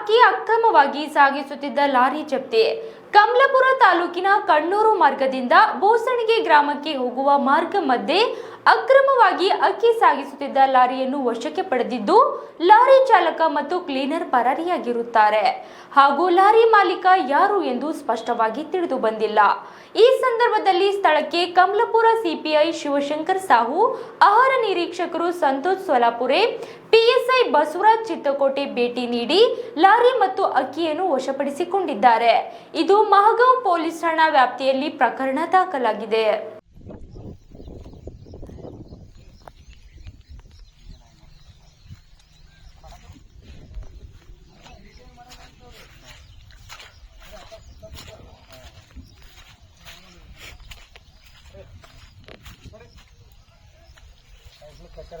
ಅಕ್ಕಿ ಅಕ್ರಮವಾಗಿ ಸಾಗಿಸುತ್ತಿದ್ದ ಲಾರಿ ಜಪ್ತಿ. ಕಮಲಾಪುರ ತಾಲೂಕಿನ ಕಣ್ಣೂರು ಮಾರ್ಗದಿಂದ ಬೋಸಣಿಗೆ ಗ್ರಾಮಕ್ಕೆ ಹೋಗುವ ಮಾರ್ಗ ಮಧ್ಯೆ ಅಕ್ರಮವಾಗಿ ಅಕ್ಕಿ ಸಾಗಿಸುತ್ತಿದ್ದ ಲಾರಿಯನ್ನು ವಶಕ್ಕೆ ಪಡೆದಿದ್ದು, ಲಾರಿ ಚಾಲಕ ಮತ್ತು ಕ್ಲೀನರ್ ಪರಾರಿಯಾಗಿರುತ್ತಾರೆ. ಹಾಗೂ ಲಾರಿ ಮಾಲೀಕ ಯಾರು ಎಂದು ಸ್ಪಷ್ಟವಾಗಿ ತಿಳಿದು ಬಂದಿಲ್ಲ. ಈ ಸಂದರ್ಭದಲ್ಲಿ ಸ್ಥಳಕ್ಕೆ ಕಮಲಪುರ ಸಿಪಿಐ ಶಿವಶಂಕರ್ ಸಾಹು, ಆಹಾರ ನಿರೀಕ್ಷಕರು ಸಂತೋಷ್ ಸೊಲಾಪುರೆ, ಪಿಎಸ್ಐ ಬಸವರಾಜ್ ಚಿತ್ತಕೋಟೆ ಭೇಟಿ ನೀಡಿ ಲಾರಿ ಮತ್ತು ಅಕ್ಕಿಯನ್ನು ವಶಪಡಿಸಿಕೊಂಡಿದ್ದಾರೆ. ಇದು ಮಹಗಾಂವ್ ಪೊಲೀಸ್ ಠಾಣಾ ವ್ಯಾಪ್ತಿಯಲ್ಲಿ ಪ್ರಕರಣ ದಾಖಲಾಗಿದೆ. ಕಚ್ಚರ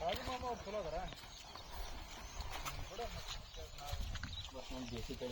ಬಾಲಿಮಾನೋ ಫ್ರೋಲರ ಆ ಬಸನ ದೇಸಿಕೇ